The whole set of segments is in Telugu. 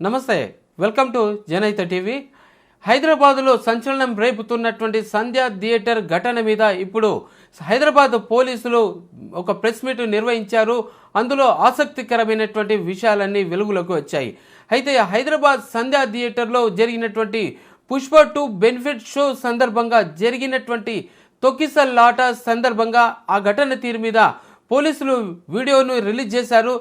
నమస్తే వెల్కమ్ టు జనైత టీవీ. హైదరాబాదులో సంచలనం రేపుతున్నటువంటి సంధ్యా థియేటర్ ఘటన మీద ఇప్పుడు హైదరాబాద్ పోలీసులు ఒక ప్రెస్ మీట్ నిర్వహించారు. అందులో ఆసక్తికరమైనటువంటి విషయాలన్నీ వెలుగులోకి వచ్చాయి. అయితే హైదరాబాద్ సంధ్యా థియేటర్లో జరిగినటువంటి పుష్ప టూ బెనిఫిట్ షో సందర్భంగా జరిగినటువంటి తొక్కిసల్లాట సందర్భంగా ఆ ఘటన తీరు మీద పోలీసులు వీడియోను రిలీజ్ చేశారు.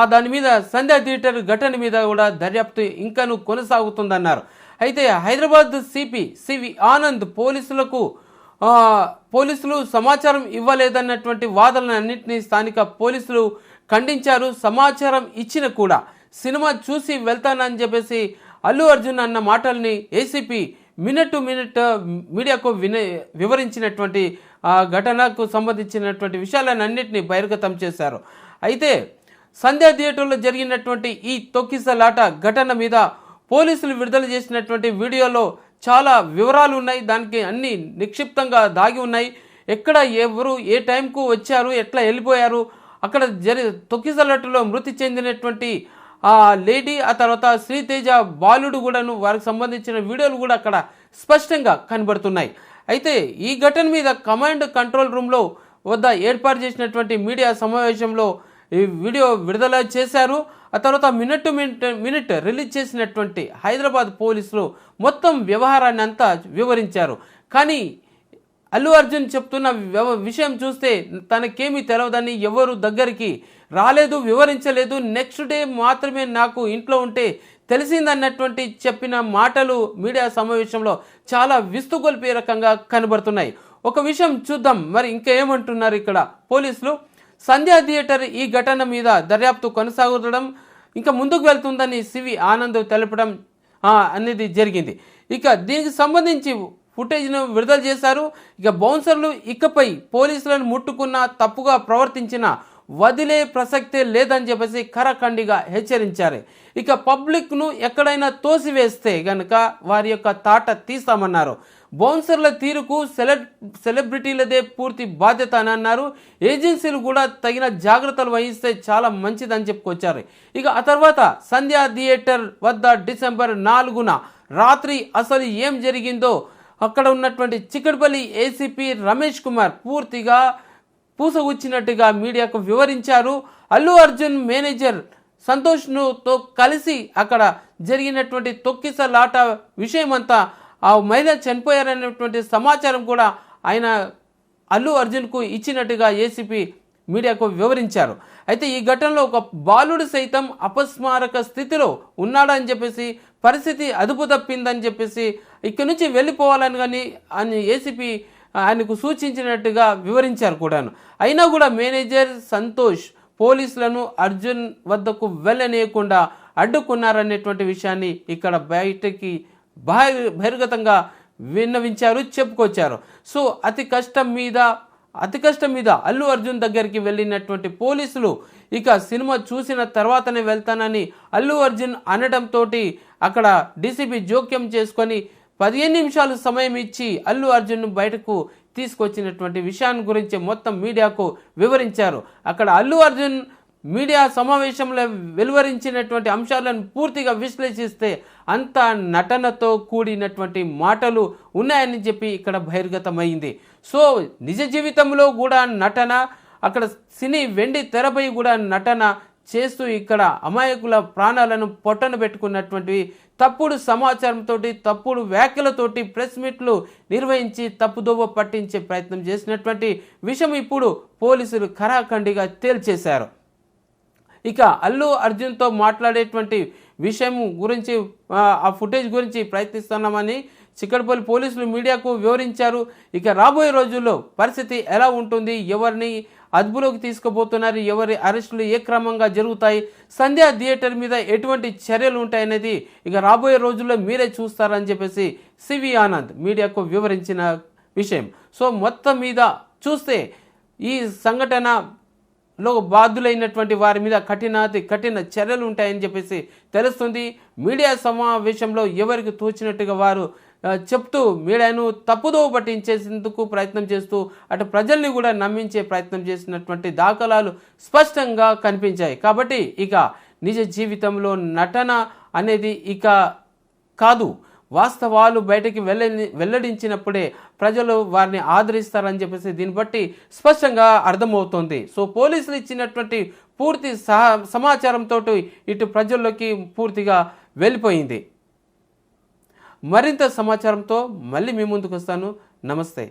ఆ దాని మీద సంధ్యా థియేటర్ ఘటన మీద కూడా దర్యాప్తు ఇంకాను కొనసాగుతుందన్నారు. అయితే హైదరాబాద్ సిపి సివి ఆనంద్ పోలీసులకు పోలీసులు సమాచారం ఇవ్వలేదన్నటువంటి వాదనలన్నింటినీ స్థానిక పోలీసులు ఖండించారు. సమాచారం ఇచ్చిన కూడా సినిమా చూసి వెళ్తానని చెప్పేసి అల్లు అర్జున్ అన్న మాటల్ని ఏసీపీ మినిట్ టు మినిట్ మీడియాకు విన వివరించినటువంటి ఆ ఘటనకు సంబంధించినటువంటి విషయాలన్నింటినీ బహిర్గతం చేశారు. అయితే సంధ్యా థియేటర్లో జరిగినటువంటి ఈ తొక్కిసలాట ఘటన మీద పోలీసులు విడుదల చేసినటువంటి వీడియోలో చాలా వివరాలు ఉన్నాయి. దానికి అన్ని నిక్షిప్తంగా దాగి ఉన్నాయి. ఎక్కడ ఎవరు ఏ టైంకు వచ్చారు ఎట్లా వెళ్ళిపోయారు అక్కడ జరి తొక్కిసలాటలో మృతి చెందినటువంటి ఆ లేడీ ఆ తర్వాత శ్రీతేజ బాలుడు కూడాను వారికి సంబంధించిన వీడియోలు కూడా అక్కడ స్పష్టంగా కనబడుతున్నాయి. అయితే ఈ ఘటన మీద కమాండ్ కంట్రోల్ రూమ్లో వద్ద ఏర్పాటు చేసినటువంటి మీడియా సమావేశంలో ఈ వీడియో విడుదల చేశారు. ఆ తర్వాత minute to minute minute release చేసినటువంటి హైదరాబాద్ పోలీసులు మొత్తం వ్యవహారాన్ని అంతా వివరించారు. కానీ అల్లు అర్జున్ చెప్తున్న వ్యవ- విషయం చూస్తే తనకేమీ తెలవదని ఎవరు దగ్గరికి రాలేదు వివరించలేదు. నెక్స్ట్ డే మాత్రమే నాకు ఇంట్లో ఉంటే తెలిసిందన్నటువంటి చెప్పిన మాటలు మీడియా సమావేశంలో చాలా విస్తుగొల్పే రకంగా కనబడుతున్నాయి. ఒక విషయం చూద్దాం. మరి ఇంకా ఏమంటున్నారు ఇక్కడ పోలీసులు? సంధ్యా థియేటర్ ఈ ఘటన మీద దర్యాప్తు కొనసాగుతడం ఇంకా ముందుకు వెళ్తుందని సివి ఆనంద్ తెలపడం అనేది జరిగింది. ఇక దీనికి సంబంధించి ఫుటేజ్ను విడుదల చేశారు. ఇక బౌన్సర్లు ఇకపై పోలీసులను ముట్టుకున్న తప్పుగా ప్రవర్తించిన వదిలే ప్రసక్తే లేదని చెప్పేసి ఖరఖండిగా హెచ్చరించారు. ఇక పబ్లిక్ను ఎక్కడైనా తోసివేస్తే గనక వారి యొక్క తాట తీస్తామన్నారు. బౌన్సర్ల తీరుకు సెలె సెలబ్రిటీలదే పూర్తి బాధ్యత అని అన్నారు. ఏజెన్సీలు కూడా తగిన జాగ్రత్తలు వహిస్తే చాలా మంచిదని చెప్పుకొచ్చారు. ఇక ఆ తర్వాత సంధ్యా థియేటర్ వద్ద డిసెంబర్ నాలుగున రాత్రి అసలు ఏం జరిగిందో అక్కడ ఉన్నటువంటి చిక్కడపల్లి ఏసీపీ రమేష్ కుమార్ పూర్తిగా పూసగుచ్చినట్టుగా మీడియాకు వివరించారు. అల్లు అర్జున్ మేనేజర్ సంతోష్ను తో కలిసి అక్కడ జరిగినటువంటి తొక్కిసలాట విషయమంతా ఆ మహిళ చనిపోయారనేటువంటి సమాచారం కూడా ఆయన అల్లు అర్జున్కు ఇచ్చినట్టుగా ఏసీపీ మీడియాకు వివరించారు. అయితే ఈ ఘటనలో ఒక బాలుడు సైతం అపస్మారక స్థితిలో ఉన్నాడని చెప్పేసి పరిస్థితి అదుపు తప్పిందని చెప్పేసి ఇక్కడి నుంచి వెళ్ళిపోవాలని కానీ అని ఏసీపీ ఆయనకు సూచించినట్టుగా వివరించారు కూడాను. అయినా కూడా మేనేజర్ సంతోష్ పోలీసులను అర్జున్ వద్దకు వెళ్ళనీయకుండా అడ్డుకున్నారనేటువంటి విషయాన్ని ఇక్కడ బయటకి బహిర్గతంగా విన్నవించారు చెప్పుకొచ్చారు. సో అతి కష్టం మీద అతి కష్టం మీద అల్లు అర్జున్ దగ్గరికి వెళ్ళినటువంటి పోలీసులు ఇక సినిమా చూసిన తర్వాతనే వెళ్తానని అల్లు అర్జున్ అనడంతో అక్కడ డీసీపీ జోక్యం చేసుకొని పదిహేను నిమిషాలు సమయం ఇచ్చి అల్లు అర్జున్ను బయటకు తీసుకొచ్చినటువంటి విషయాన్ని గురించి మొత్తం మీడియాకు వివరించారు. అక్కడ అల్లు అర్జున్ మీడియా సమావేశంలో వెలువరించినటువంటి అంశాలను పూర్తిగా విశ్లేషిస్తే అంత నటనతో కూడినటువంటి మాటలు ఉన్నాయని చెప్పి ఇక్కడ బహిర్గతమైంది. సో నిజ జీవితంలో కూడా నటన అక్కడ సినీ వెండి తెరపై కూడా నటన చేస్తూ ఇక్కడ అమాయకుల ప్రాణాలను పొట్టను పెట్టుకున్నటువంటి తప్పుడు సమాచారంతో తప్పుడు వ్యాఖ్యలతోటి ప్రెస్ మీట్లు నిర్వహించి తప్పుదోవ పట్టించే ప్రయత్నం చేసినటువంటి విషయం ఇప్పుడు పోలీసులు ఖరాఖండిగా తేల్చేశారు. ఇక అల్లు అర్జున్తో మాట్లాడేటువంటి విషయం గురించి ఆ, ఫుటేజ్ గురించి ప్రయత్నిస్తున్నామని చిక్కడపల్లి పోలీసులు మీడియాకు వివరించారు. ఇక రాబోయే రోజుల్లో పరిస్థితి ఎలా ఉంటుంది? ఎవరిని అదుపులోకి తీసుకుపోతున్నారు? ఎవరి అరెస్టులు ఏ క్రమంగా జరుగుతాయి? సంధ్యా థియేటర్ మీద ఎటువంటి చర్యలు ఉంటాయనేది ఇక రాబోయే రోజుల్లో మీరే చూస్తారని చెప్పేసి సివి ఆనంద్ మీడియాకు వివరించిన విషయం. సో మొత్తం మీద చూస్తే ఈ సంఘటన లో బాధ్యులైనటువంటి వారి మీద కఠినాతి కఠిన చర్యలు ఉంటాయని చెప్పేసి తెలుస్తుంది. మీడియా సమావేశంలో ఎవరికి తోచినట్టుగా వారు చెప్తూ మీడియాను తప్పుదోవ పట్టించేందుకు ప్రయత్నం చేస్తూ అటు ప్రజల్ని కూడా నమ్మించే ప్రయత్నం చేసినటువంటి దాఖలాలు స్పష్టంగా కనిపించాయి. కాబట్టి ఇక నిజ జీవితంలో నటన అనేది ఇక కాదు. వాస్తవాలు బయటకి వెళ్ళ వెల్లడించినప్పుడే ప్రజలు వారిని ఆదరిస్తారని చెప్పేసి దీన్ని బట్టి స్పష్టంగా అర్థమవుతోంది. సో పోలీసులు ఇచ్చినటువంటి పూర్తి సహా సమాచారంతో ఇటు ప్రజల్లోకి పూర్తిగా వెళ్ళిపోయింది. మరింత సమాచారంతో మళ్ళీ మీ ముందుకు వస్తాను. నమస్తే.